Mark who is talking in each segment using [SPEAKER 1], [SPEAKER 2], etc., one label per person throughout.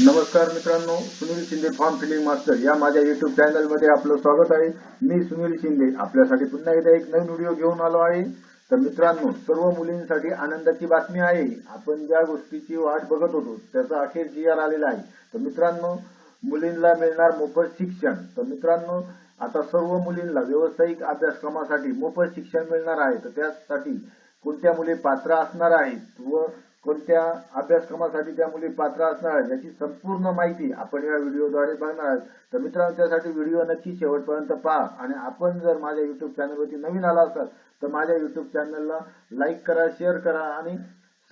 [SPEAKER 1] नमस्कार मित्रांनो Sunil Shinde form filling master या माझ्या युट्यूब चॅनलमध्ये आपलं स्वागत आहे. मी सुनील शिंदे. आपल्यासाठी पुन्हा एकदा एक नवीन व्हिडिओ घेऊन आलो आहे. तर मित्रांनो सर्व मुलींसाठी आनंदाची बातमी आहे. आपण ज्या गोष्टीची वाट बघत होतो त्याचा अखेर जी आर आलेला आहे. तर मित्रांनो मुलींना मिळणार मोफत शिक्षण. तर मित्रांनो आता सर्व मुलींना व्यावसायिक अभ्यासक्रमासाठी मोफत शिक्षण मिळणार आहे. तर त्यासाठी कोणत्या मुली पात्र असणार आहेत व कोणत्या अभ्यासक्रमासाठी त्या मुली पात्र असणार आहेत याची संपूर्ण माहिती आपण या व्हिडिओद्वारे बघणार आहोत. तर मित्रांनो त्यासाठी व्हिडिओ नक्की शेवटपर्यंत पहा. आणि आपण जर माझ्या युट्यूब चॅनलवरती नवीन आला असाल तर माझ्या युट्यूब चॅनलला लाईक करा शेअर करा आणि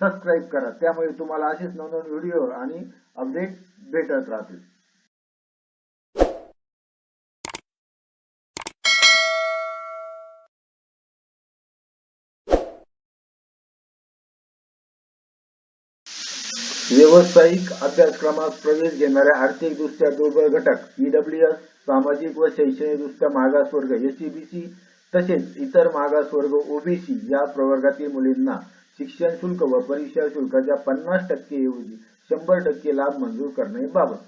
[SPEAKER 1] सबस्क्राईब करा. त्यामुळे तुम्हाला असेच नवनवीन व्हिडिओ आणि अपडेट भेटत राहतील. व्यावसायिक अभ्यासक्रमात प्रवेश घेणाऱ्या आर्थिकदृष्ट्या दुर्बल घटक ईडब्ल्यूएस सामाजिक व शैक्षणिकदृष्ट्या मागास वर्ग एसईबीसी तसेच इतर मागास वर्ग ओबीसी या प्रवर्गातील मुलींना शिक्षण शुल्क व परीक्षा शुल्काच्या पन्नास टक्के ऐवजी शंभर टक्के लाभ मंजूर करण्याबाबत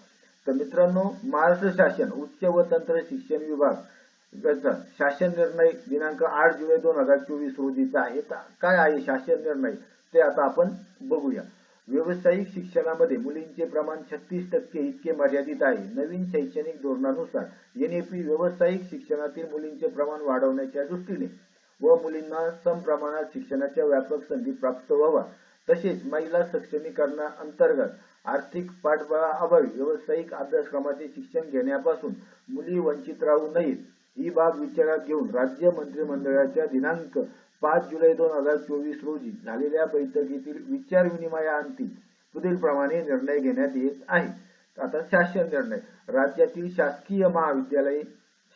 [SPEAKER 1] तर मित्रांनो महाराष्ट्र शासन उच्च व तंत्र शिक्षण विभाग शासन निर्णय दिनांक आठ जुलै दोन हजार चोवीस रोजीचा आहे काय आहे शासन निर्णय? ते आता आपण बघूया. व्यावसायिक शिक्षणामध्ये मुलींचे प्रमाण छत्तीस टक्के इतके मर्यादित आहे. नवीन शैक्षणिक धोरणानुसार एनएपी व्यावसायिक शिक्षणातील मुलींचे प्रमाण वाढवण्याच्या दृष्टीने व मुलींना सम प्रमाणात शिक्षणाच्या व्यापक संधी प्राप्त व्हावा. तसेच महिला सक्षमीकरणा अंतर्गत आर्थिक पाठबळाअभावी व्यावसायिक अभ्यासक्रमाचे शिक्षण घेण्यापासून मुली वंचित राहू नयेत. ही बाब विचारात घेऊन राज्य मंत्रिमंडळाच्या दिनांक पाच जुलै दोन हजार चोवीस रोजी झालेल्या बैठकीतील विचार विनिमयाअंती पुढील प्रमाणे निर्णय घेण्यात येत आहे. आता शासन निर्णय. राज्यातील शासकीय महाविद्यालये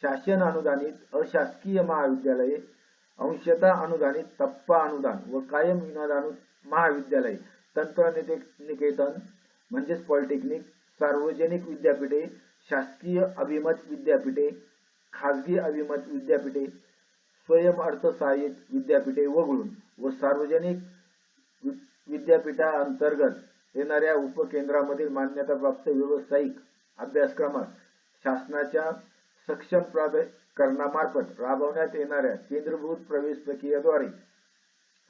[SPEAKER 1] शासन अनुदानित अशासकीय महाविद्यालये अंशता अनुदानित टप्पा अनुदान व कायम विनोदानु महाविद्यालय तंत्र निकेतन म्हणजेच पॉलिटेक्निक सार्वजनिक विद्यापीठे शासकीय अभिमत विद्यापीठे खाजगी अभिमत विद्यापीठे स्वयं अर्थसहाय्यित विद्यापीठे वगळून व सार्वजनिक विद्यापीठाअंतर्गत येणाऱ्या उपकेंद्रामधील मान्यताप्राप्त व्यावसायिक अभ्यासक्रमात शासनाच्या सक्षम प्राधिकरणामार्फत राबवण्यात येणाऱ्या केंद्रभूत प्रवेश प्रक्रियेद्वारे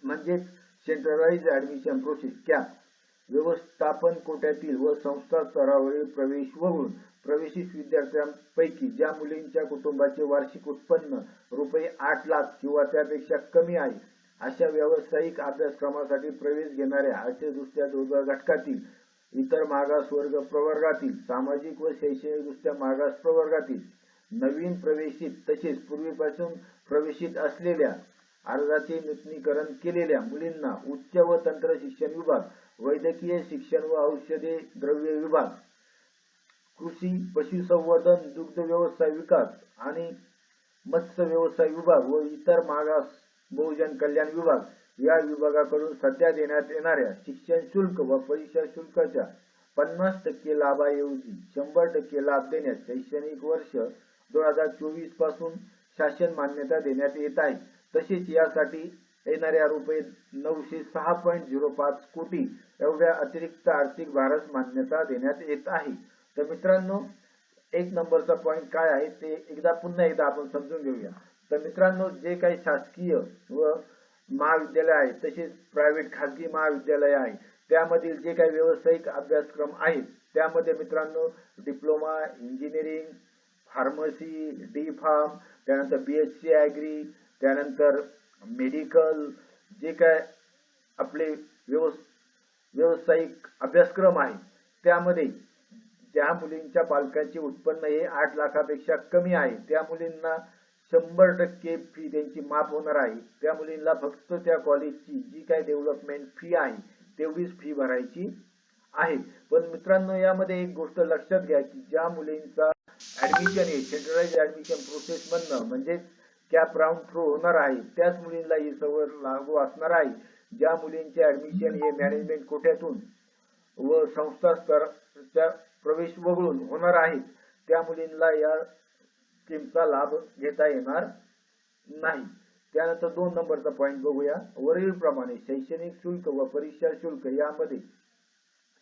[SPEAKER 1] म्हणजेच सेंट्रलाइज ऍडमिशन प्रोसेस कॅप व्यवस्थापन कोट्यातील व संस्था स्तरावरील प्रवेश वगळून प्रवेशित विद्यार्थ्यांपैकी ज्या मुलींच्या कुटुंबाचे वार्षिक उत्पन्न रुपये आठ लाख किंवा त्यापेक्षा कमी आहे अशा व्यावसायिक अभ्यासक्रमासाठी प्रवेश घेणाऱ्या आर्थिकदृष्ट्या दुर्बल घटकातील इतर मागास वर्ग प्रवर्गातील सामाजिक व शैक्षणिकदृष्ट्या मागास प्रवर्गातील नवीन प्रवेशित तसेच पूर्वीपासून प्रवेशित असलेल्या अर्जाचे नूतनीकरण केलेल्या मुलींना उच्च व तंत्र शिक्षण विभाग वैद्यकीय शिक्षण व औषधे द्रव्य विभाग कृषी पशुसंवर्धन दुग्ध व्यवसाय विकास आणि मत्स्य व्यवसाय विभाग व इतर मागास बहुजन कल्याण विभाग या विभागाकडून सध्या देण्यात येणाऱ्या शिक्षण शुल्क व परीक्षा शुल्काच्या पन्नास टक्के लाभाऐवजी शंभर टक्के लाभ देण्यास शैक्षणिक वर्ष दोन हजार चोवीसपासून शासन मान्यता देण्यात येत आहे. तसेच यासाठी येणाऱ्या रुपये नऊशे सहा पॉईंट झिरो पाच कोटी एवढ्या अतिरिक्त आर्थिक भारत मान्यता देण्यात येत आहे. तर मित्रांनो एक नंबरचा पॉईंट काय आहे ते एकदा पुन्हा एकदा आपण समजून घेऊया. तर मित्रांनो जे काही शासकीय व महाविद्यालय आहेत तसेच प्रायव्हेट खाजगी महाविद्यालय आहे त्यामधील जे काही व्यावसायिक अभ्यासक्रम आहेत त्यामध्ये मित्रांनो diploma engineering pharmacy D pharm त्यानंतर बी एस सी ॲग्री त्यानंतर मेडिकल जे काय आपले व्यवस व्यावसायिक अभ्यासक्रम आहे त्यामध्ये ज्या मुलींच्या पालकांचे उत्पन्न हे आठ लाखापेक्षा कमी आहे त्या मुलींना शंभर टक्के फी त्यांची माफ होणार आहे. त्या मुलींना फक्त त्या कॉलेजची जी काय डेव्हलपमेंट फी आहे तेवढीच फी भरायची आहे. पण मित्रांनो यामध्ये एक गोष्ट लक्षात घ्या की ज्या मुलींचा ऍडमिशन आहे सेंट्रलाइज ऍडमिशन प्रोसेस म्हणणं म्हणजेच कॅप राऊंड थ्रू होणार आहे. त्याच मुलींना ही सवड लागू असणार आहे. ज्या मुलींचे ऍडमिशन हे मॅनेजमेंट कोट्यातून व संस्था स्तराच्या प्रवेश वगळून होणार आहे त्या मुलींना या स्कीमचा लाभ घेता येणार नाही. त्यानंतर दोन नंबरचा पॉईंट बघूया. वरील प्रमाणे शैक्षणिक शुल्क व परीक्षा शुल्क यामध्ये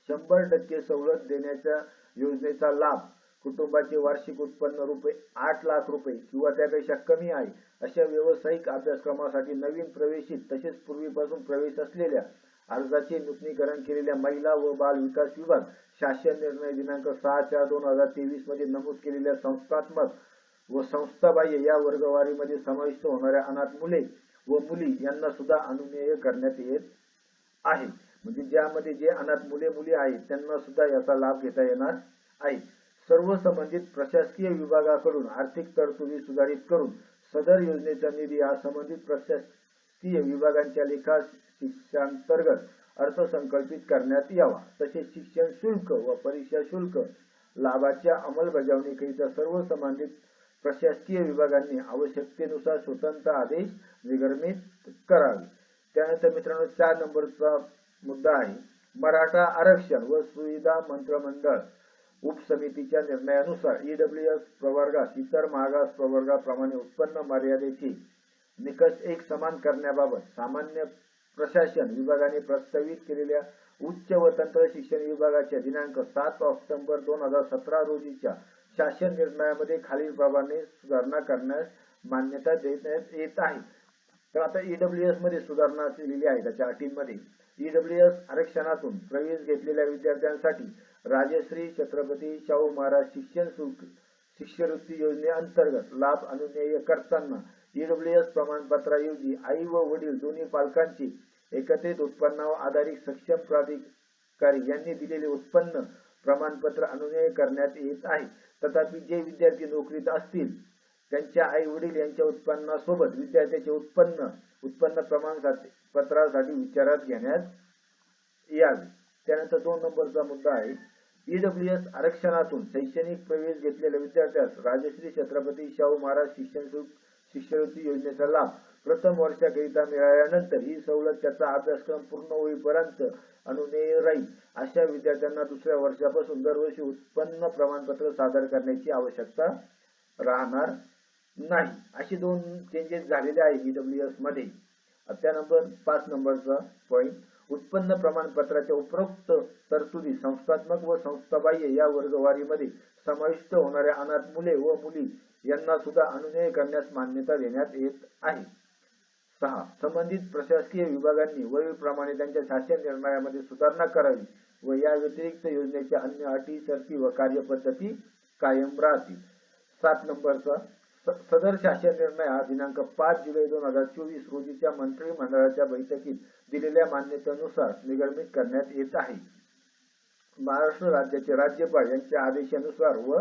[SPEAKER 1] शंभर टक्के सवलत देण्याच्या योजनेचा लाभ कुटुंबाचे वार्षिक उत्पन्न रुपये आठ लाख रुपये किंवा त्यापेक्षा कमी आहे अशा व्यावसायिक अभ्यासक्रमासाठी नवीन प्रवेशित तसेच पूर्वीपासून प्रवेश असलेल्या अर्जाचे नूतनीकरण केलेल्या महिला व बाल विकास विभाग शासन निर्णय दिनांक सहा चार दोन हजार तेवीसमध्ये नमूद केलेल्या संस्थात्मक व संस्थाबाह्य या वर्गवारीमध्ये समाविष्ट होणाऱ्या अनाथ मुले व मुली यांना सुद्धा अनुमेय करण्यात येत आहे. म्हणजे ज्यामध्ये जे अनाथ मुले मुली आहेत त्यांना सुद्धा याचा लाभ घेता येणार आहे. सर्व संबंधित प्रशासकीय विभागाकडून आर्थिक तरतुदी सुधारित करून सदर योजनेचा निधी हा संबंधित प्रशासकीय विभागांच्या लेखा शिक्षांतर्गत अर्थसंकल्पित करण्यात यावा. तसेच शिक्षण शुल्क व परीक्षा शुल्क लाभाच्या अंमलबजावणीकरिता सर्व संबंधित प्रशासकीय विभागांनी आवश्यकतेनुसार स्वतंत्र आदेश निर्गमित करावे. त्यानंतर मित्रांनो चार नंबरचा मुद्दा आहे. मराठा आरक्षण व सुविधा मंत्रिमंडळ उपसमितीच्या निर्णयानुसार ईडब्ल्यूएस प्रवर्गात इतर मागास प्रवर्गाप्रमाणे उत्पन्न मर्यादेची निकष एक समान करण्याबाबत सामान्य प्रशासन विभागाने प्रस्तावित केलेल्या उच्च व तंत्र शिक्षण विभागाच्या दिनांक सात ऑक्टोबर दोन हजार सतरा रोजीच्या शासन निर्णयामध्ये खालील प्रमाणे सुधारणा करण्यास मान्यता देण्यात येत आहे. तर आता ईडब्ल्यूएसमध्ये सुधारणा लिहिली आहे. त्याच्या अटींमध्ये ईडब्ल्यूएस आरक्षणातून प्रवेश घेतलेल्या विद्यार्थ्यांसाठी राजश्री छत्रपती शाहू महाराज शिक्षण शिष्यवृत्ती योजनेअंतर्गत लाभ अनुज्ञेय करताना ईडब्ल्यूएस प्रमाणपत्राऐवजी आई व वडील दोन्ही पालकांची एकत्रित उत्पन्नावर आधारित सक्षम प्राधिकारी यांनी दिलेले उत्पन्न प्रमाणपत्र अनुज्ञेय करण्यात येत आहे. तथापि जे विद्यार्थी नोकरीत असतील त्यांच्या आई वडील यांच्या उत्पन्नासोबत विद्यार्थ्याचे उत्पन्न उत्पन्न प्रमाणपत्रासाठी विचारात घेण्यात यावे. त्यानंतर दोन नंबरचा मुद्दा आहे. ईडब्ल्यूएस आरक्षणातून शैक्षणिक प्रवेश घेतलेल्या विद्यार्थ्यास राजश्री छत्रपती शाहू महाराज शिक्षण शिष्यवृत्ती योजनेचा लाभ. प्रथम वर्षाकरिता मिळाल्यानंतर ही सवलत त्याचा अभ्यासक्रम पूर्ण होईपर्यंत अनुनेय राहील. अशा विद्यार्थ्यांना दुसऱ्या वर्षापासून दरवर्षी उत्पन्न प्रमाणपत्र सादर करण्याची आवश्यकता राहणार नाही. अशी दोन चेंजेस झालेले आहे ईडब्ल्यूएसमध्ये. त्यानंतर पाच नंबरचा पॉइंट उत्पन्न प्रमाणपत्राच्या उपरोक्त तरतुदी संस्थात्मक व संस्थाबाह्य या वर्गवारीमध्ये समाविष्ट होणाऱ्या अनाथ मुले व मुली यांना सुद्धा अनुनय करण्यास मान्यता देण्यात येत आहे. सहा. संबंधित प्रशासकीय विभागांनी वरीलप्रमाणे त्यांच्या शासन निर्णयामध्ये सुधारणा करावी व या व्यतिरिक्त योजनेच्या अन्य अटी शर्ती व कार्यपद्धती कायम राहतील. सात नंबरचा सदर शासन निर्णय हा दिनांक पाच जुलै दोन हजार चोवीस रोजीच्या मंत्रिमंडळाच्या बैठकीत दिलेल्या मान्यतेनुसार निर्गमित करण्यात येत आहे. महाराष्ट्र राज्याचे राज्यपाल यांच्या आदेशानुसार व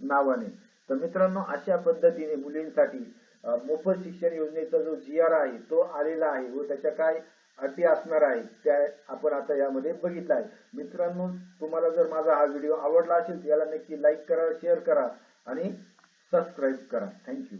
[SPEAKER 1] नावाने. तर मित्रांनो अशा पद्धतीने मुलींसाठी मोफत शिक्षण योजनेचा जो जी आर आहे तो आलेला आहे व त्याच्या काय अटी असणार आहे त्या आपण आता यामध्ये बघितलं आहे मित्रांनो तुम्हाला जर माझा हा व्हिडिओ आवडला असेल याला नक्की लाईक करा शेअर करा आणि सबस्क्राईब करा. थँक्यू.